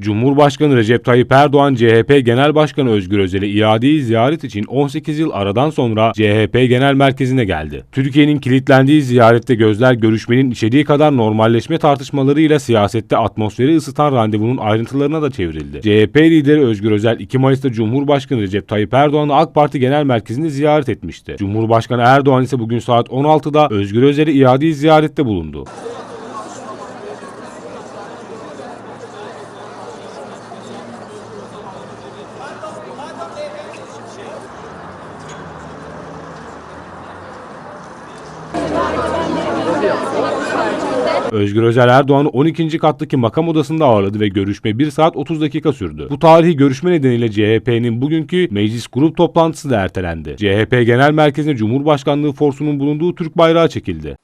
Cumhurbaşkanı Recep Tayyip Erdoğan, CHP Genel Başkanı Özgür Özel'i iadeyi ziyaret için 18 yıl aradan sonra CHP Genel Merkezi'ne geldi. Türkiye'nin kilitlendiği ziyarette gözler görüşmenin içeriği kadar normalleşme tartışmalarıyla siyasette atmosferi ısıtan randevunun ayrıntılarına da çevrildi. CHP lideri Özgür Özel 2 Mayıs'ta Cumhurbaşkanı Recep Tayyip Erdoğan'ı AK Parti Genel Merkezi'nde ziyaret etmişti. Cumhurbaşkanı Erdoğan ise bugün saat 16'da Özgür Özel'i iadeyi ziyarette bulundu. Özgür Özel Erdoğan'ı 12. kattaki makam odasında ağırladı ve görüşme 1 saat 30 dakika sürdü. Bu tarihi görüşme nedeniyle CHP'nin bugünkü meclis grup toplantısı da ertelendi. CHP Genel Merkezi'ne Cumhurbaşkanlığı forsunun bulunduğu Türk bayrağı çekildi.